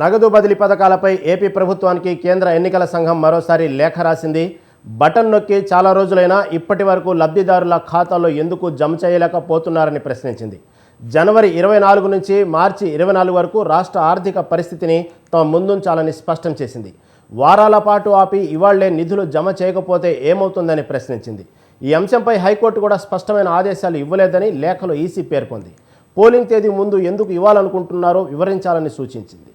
నగదు బదిలీ పథకాలపై ఏపీ ప్రభుత్వానికి కేంద్ర ఎన్నికల సంఘం మరోసారి లేఖ రాసింది. బటన్ నొక్కి చాలా రోజులైనా ఇప్పటి వరకు లబ్ధిదారుల ఖాతాలో ఎందుకు జమ చేయలేకపోతున్నారని ప్రశ్నించింది. జనవరి ఇరవై నాలుగు నుంచి మార్చి ఇరవై నాలుగు వరకు రాష్ట్ర ఆర్థిక పరిస్థితిని తమ ముందుంచాలని స్పష్టం చేసింది. వారాల పాటు ఆపి ఇవాళ్ళే నిధులు జమ చేయకపోతే ఏమవుతుందని ప్రశ్నించింది. ఈ అంశంపై హైకోర్టు కూడా స్పష్టమైన ఆదేశాలు ఇవ్వలేదని లేఖలో ఈసీ పేర్కొంది. పోలింగ్ తేదీ ముందు ఎందుకు ఇవ్వాలనుకుంటున్నారో వివరించాలని సూచించింది.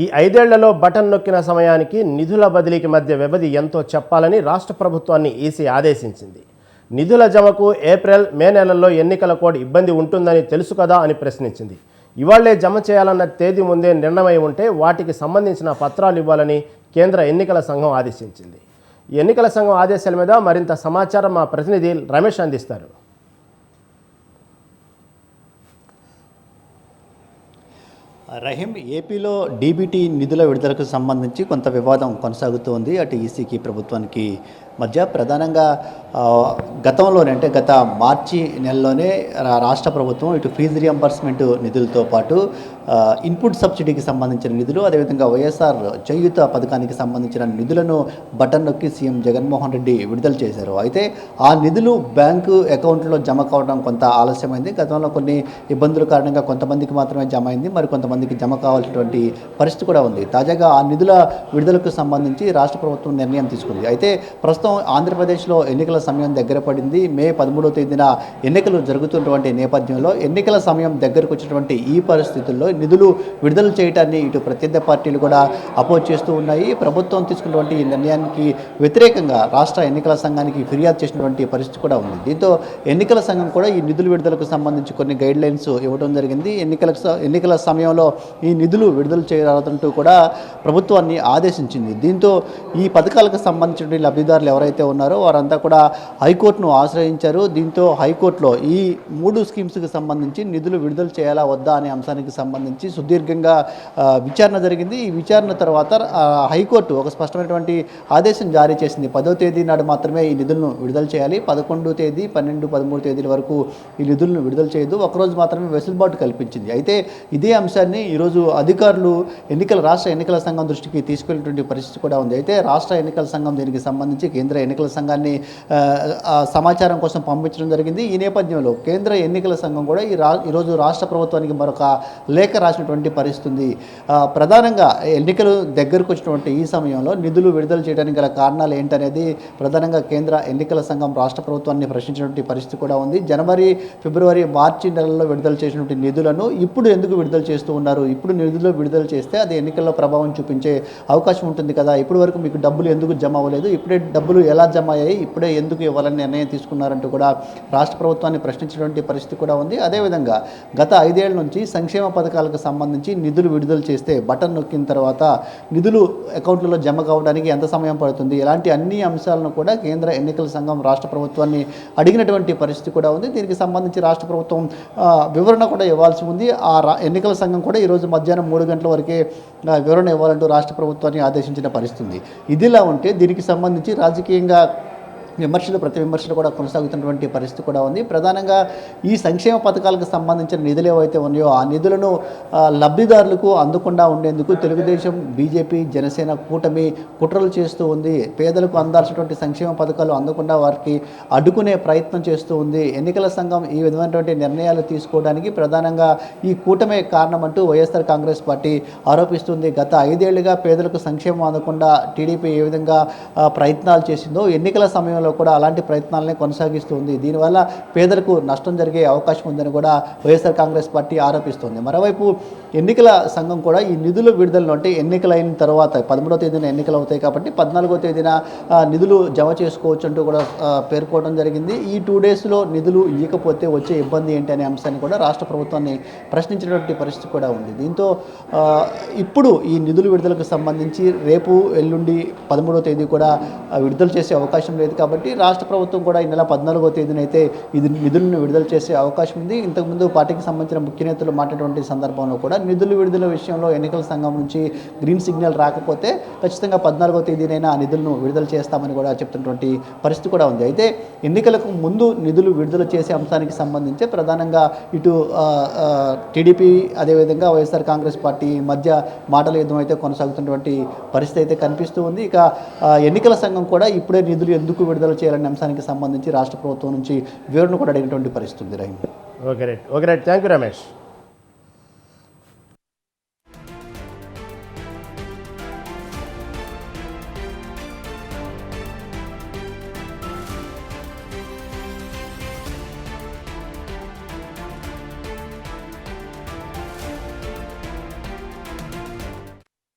ఈ ఐదేళ్ళలో బటన్ నొక్కిన సమయానికి నిధుల బదిలీకి మధ్య వ్యవధి ఎంతో చెప్పాలని రాష్ట్ర ప్రభుత్వాన్ని ఈసీ ఆదేశించింది. నిధుల జమకు ఏప్రిల్ మే నెలల్లో ఎన్నికల కోడ్ ఇబ్బంది ఉంటుందని తెలుసు కదా అని ప్రశ్నించింది. ఇవాళ్ళే జమ చేయాలన్న తేదీ ముందే నిర్ణయం ఉంటే వాటికి సంబంధించిన పత్రాలు ఇవ్వాలని కేంద్ర ఎన్నికల సంఘం ఆదేశించింది. ఎన్నికల సంఘం ఆదేశాల మీద మరింత సమాచారం మా ప్రతినిధి రమేష్ అందిస్తారు. రహీం ఏపీలో డీబీటీ నిధుల విడుదలకు సంబంధించి కొంత వివాదం కొనసాగుతోంది. అటు ఈసీకి ప్రభుత్వానికి మధ్య ప్రధానంగా గతంలోనే అంటే గత మార్చి నెలలోనే రాష్ట్ర ప్రభుత్వం ఇటు ఫీజు రియంబర్స్మెంట్ నిధులతో పాటు ఇన్పుట్ సబ్సిడీకి సంబంధించిన నిధులు అదేవిధంగా వైఎస్ఆర్ చేయూత పథకానికి సంబంధించిన నిధులను బటన్ నొక్కి సీఎం జగన్మోహన్ రెడ్డి విడుదల చేశారు. అయితే ఆ నిధులు బ్యాంకు అకౌంట్లో జమ కావడం కొంత ఆలస్యమైంది. గతంలో కొన్ని ఇబ్బందుల కారణంగా కొంతమందికి మాత్రమే జమ అయింది. మరి కొంతమందికి జమ కావాల్సినటువంటి పరిస్థితి కూడా ఉంది. తాజాగా ఆ నిధుల విడుదలకు సంబంధించి రాష్ట్ర ప్రభుత్వం నిర్ణయం తీసుకుంది. అయితే ప్రస్తుతం ఆంధ్రప్రదేశ్లో ఎన్నికల సమయం దగ్గర పడింది. మే పదమూడవ తేదీన ఎన్నికలు జరుగుతున్నటువంటి నేపథ్యంలో ఎన్నికల సమయం దగ్గరకు వచ్చినటువంటి ఈ పరిస్థితుల్లో నిధులు విడుదల చేయడాన్ని ఇటు ప్రత్యర్థి పార్టీలు కూడా అపోజ్ చేస్తూ ఉన్నాయి. ప్రభుత్వం తీసుకున్నటువంటి ఈ నిర్ణయానికి వ్యతిరేకంగా రాష్ట్ర ఎన్నికల సంఘానికి ఫిర్యాదు చేసినటువంటి పరిస్థితి కూడా ఉంది. దీంతో ఎన్నికల సంఘం కూడా ఈ నిధులు విడుదలకు సంబంధించి కొన్ని గైడ్ లైన్స్ ఇవ్వడం జరిగింది. ఎన్నికల ఎన్నికల సమయంలో ఈ నిధులు విడుదల చేయాలంటూ కూడా ప్రభుత్వాన్ని ఆదేశించింది. దీంతో ఈ పథకాలకు సంబంధించిన లబ్ధిదారులు ఎవరైతే ఉన్నారో వారంతా కూడా హైకోర్టును ఆశ్రయించారు. దీంతో హైకోర్టులో ఈ మూడు స్కీమ్స్కి సంబంధించి నిధులు విడుదల చేయాలా వద్దా అనే అంశానికి సంబంధించి సుదీర్ఘంగా విచారణ జరిగింది. ఈ విచారణ తర్వాత హైకోర్టు ఒక స్పష్టమైనటువంటి ఆదేశం జారీ చేసింది. పదో తేదీ నాడు మాత్రమే ఈ నిధులను విడుదల చేయాలి. పదకొండు తేదీ పన్నెండు పదమూడు తేదీల వరకు ఈ నిధులను విడుదల చేయదు. ఒకరోజు మాత్రమే వెసులుబాటు కల్పించింది. అయితే ఇదే అంశాన్ని ఈరోజు అధికారులు ఎన్నికల రాష్ట్ర ఎన్నికల సంఘం దృష్టికి తీసుకెళ్ళేటువంటి పరిస్థితి కూడా ఉంది. అయితే రాష్ట్ర ఎన్నికల సంఘం దీనికి సంబంధించి కేంద్ర కేంద్ర ఎన్నికల సంఘాన్ని సమాచారం కోసం పంపించడం జరిగింది. ఈ నేపథ్యంలో కేంద్ర ఎన్నికల సంఘం కూడా ఈ రా ఈరోజు రాష్ట్ర ప్రభుత్వానికి మరొక లేఖ రాసినటువంటి పరిస్థితి ఉంది ప్రధానంగా ఎన్నికలు దగ్గరకు వచ్చినటువంటి ఈ సమయంలో నిధులు విడుదల చేయడానికి గల కారణాలు ఏంటనేది ప్రధానంగా కేంద్ర ఎన్నికల సంఘం రాష్ట్ర ప్రభుత్వాన్ని ప్రశ్నించినటువంటి పరిస్థితి కూడా ఉంది. జనవరి ఫిబ్రవరి మార్చి నెలల్లో విడుదల చేసినటువంటి నిధులను ఇప్పుడు ఎందుకు విడుదల చేస్తూ ఉన్నారు? ఇప్పుడు నిధులు విడుదల చేస్తే అది ఎన్నికల్లో ప్రభావం చూపించే అవకాశం ఉంటుంది కదా. ఇప్పటి వరకు మీకు డబ్బులు ఎందుకు జమ అవ్వలేదు? ఇప్పుడే డబ్బులు డబ్బులు ఎలా జమ అయ్యాయి ఇప్పుడే ఎందుకు ఇవ్వాలని నిర్ణయం తీసుకున్నారంటూ కూడా రాష్ట్ర ప్రభుత్వాన్ని ప్రశ్నించినటువంటి పరిస్థితి కూడా ఉంది. అదేవిధంగా గత ఐదేళ్ళ నుంచి సంక్షేమ పథకాలకు సంబంధించి నిధులు విడుదల చేస్తే బటన్ నొక్కిన తర్వాత నిధులు అకౌంట్లలో జమ కావడానికి ఎంత సమయం పడుతుంది? ఇలాంటి అన్ని అంశాలను కూడా కేంద్ర ఎన్నికల సంఘం రాష్ట్ర ప్రభుత్వాన్ని అడిగినటువంటి పరిస్థితి కూడా ఉంది. దీనికి సంబంధించి రాష్ట్ర ప్రభుత్వం వివరణ కూడా ఇవ్వాల్సి ఉంది. ఆ రా- ఎన్నికల సంఘం కూడా ఈరోజు మధ్యాహ్నం మూడు గంటల వరకే వివరణ ఇవ్వాలంటూ రాష్ట్ర ప్రభుత్వాన్ని ఆదేశించిన పరిస్థితి ఉంది. ఇదిలా ఉంటే దీనికి సంబంధించి రాజకీయంగా విమర్శలు ప్రతి విమర్శలు కూడా కొనసాగుతున్నటువంటి పరిస్థితి కూడా ఉంది. ప్రధానంగా ఈ సంక్షేమ పథకాలకు సంబంధించిన నిధులు ఏవైతే ఉన్నాయో ఆ నిధులను లబ్ధిదారులకు అందకుండా ఉండేందుకు తెలుగుదేశం బీజేపీ జనసేన కూటమి కుట్రలు చేస్తూ ఉంది. పేదలకు అందాల్సినటువంటి సంక్షేమ పథకాలు అందకుండా వారికి అడ్డుకునే ప్రయత్నం చేస్తూ ఉంది. ఎన్నికల సంఘం ఈ విధమైనటువంటి నిర్ణయాలు తీసుకోవడానికి ప్రధానంగా ఈ కూటమే కారణమంటూ వైఎస్ఆర్ కాంగ్రెస్ పార్టీ ఆరోపిస్తుంది. గత ఐదేళ్ళుగా పేదలకు సంక్షేమం అందకుండా టీడీపీ ఏ విధంగా ప్రయత్నాలు చేసిందో ఎన్నికల సమయంలో రాష్ట్రంలో కూడా అలాంటి ప్రయత్నాలనే కొనసాగిస్తుంది దీనివల్ల పేదలకు నష్టం జరిగే అవకాశం ఉందని కూడా వైఎస్ఆర్ కాంగ్రెస్ పార్టీ ఆరోపిస్తుంది. మరోవైపు ఎన్నికల సంఘం కూడా ఈ నిధుల విడుదలలో అంటే ఎన్నికలైన తర్వాత పదమూడవ తేదీన ఎన్నికలు అవుతాయి కాబట్టి పద్నాలుగో తేదీన నిధులు జమ చేసుకోవచ్చు అంటూ కూడా పేర్కోవడం జరిగింది. ఈ టూ డేస్లో నిధులు ఇవ్వకపోతే వచ్చే ఇబ్బంది ఏంటి అనే అంశాన్ని కూడా రాష్ట్ర ప్రభుత్వాన్ని ప్రశ్నించినటువంటి పరిస్థితి కూడా ఉంది. దీంతో ఇప్పుడు ఈ నిధులు విడుదలకు సంబంధించి రేపు ఎల్లుండి పదమూడవ తేదీ కూడా విడుదల చేసే అవకాశం లేదు కాబట్టి రాష్ట్ర ప్రభుత్వం కూడా ఈ నెల పద్నాలుగో తేదీన అయితే ఇది నిధులను విడుదల చేసే అవకాశం ఉంది. ఇంతకుముందు పార్టీకి సంబంధించిన ముఖ్య నేతలు మాట్లాడేటువంటి సందర్భంలో కూడా నిధులు విడుదల విషయంలో ఎన్నికల సంఘం నుంచి గ్రీన్ సిగ్నల్ రాకపోతే ఖచ్చితంగా పద్నాలుగో తేదీనైనా ఆ నిధులను విడుదల చేస్తామని కూడా చెప్తున్నటువంటి పరిస్థితి కూడా ఉంది. అయితే ఎన్నికలకు ముందు నిధులు విడుదల చేసే అంశానికి సంబంధించి ప్రధానంగా ఇటు టీడీపీ అదేవిధంగా వైఎస్ఆర్ కాంగ్రెస్ పార్టీ మధ్య మాటల యుద్ధం అయితే కొనసాగుతున్నటువంటి పరిస్థితి అయితే కనిపిస్తూ ఉంది. ఇక ఎన్నికల సంఘం కూడా ఇప్పుడే నిధులు ఎందుకు విడుదల చేయాలనే అంశానికి సంబంధించి రాష్ట్ర ప్రభుత్వం నుంచి వివరణ కూడా అడిగినటువంటి పరిస్థితి ఉంది Rahim. Okay right okay right thank you Ramesh